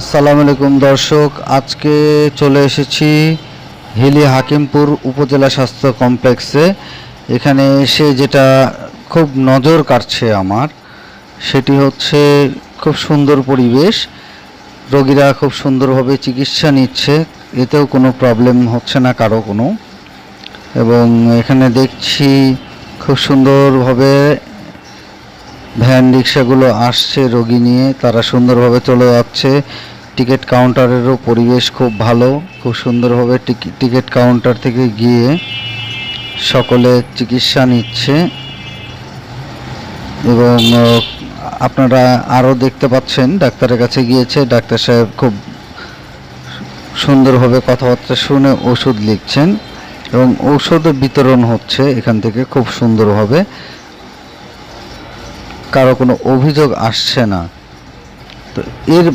আসসালামু আলাইকুম দর্শক, আজকে চলে এসেছি হিলি হাকিমপুর উপজেলা স্বাস্থ্য কমপ্লেক্সে। এখানে এসে যেটা খুব নজর কাটছে আমার, সেটি হচ্ছে খুব সুন্দর পরিবেশ। রোগীরা খুব সুন্দরভাবে চিকিৎসা নিচ্ছে, এতেও কোনো প্রবলেম হচ্ছে না কারও কোনো। এবং এখানে দেখছি খুব সুন্দরভাবে ভ্যান রিক্সাগুলো আসছে রোগী নিয়ে, তারা সুন্দরভাবে চলে যাচ্ছে। টিকিট কাউন্টারেরও পরিবেশ খুব ভালো, খুব সুন্দরভাবে টিকি- টিকিট কাউন্টার থেকে গিয়ে সকলে চিকিৎসা নিচ্ছে। এবং আপনারা আরও দেখতে পাচ্ছেন, ডাক্তারের কাছে গিয়েছে, ডাক্তার সাহেব খুব সুন্দরভাবে কথাবার্তা শুনে ওষুধ লিখছেন এবং ঔষধ বিতরণ হচ্ছে এখান থেকে খুব সুন্দরভাবে। কারও কোনো অভিযোগ আসছে না। তো এর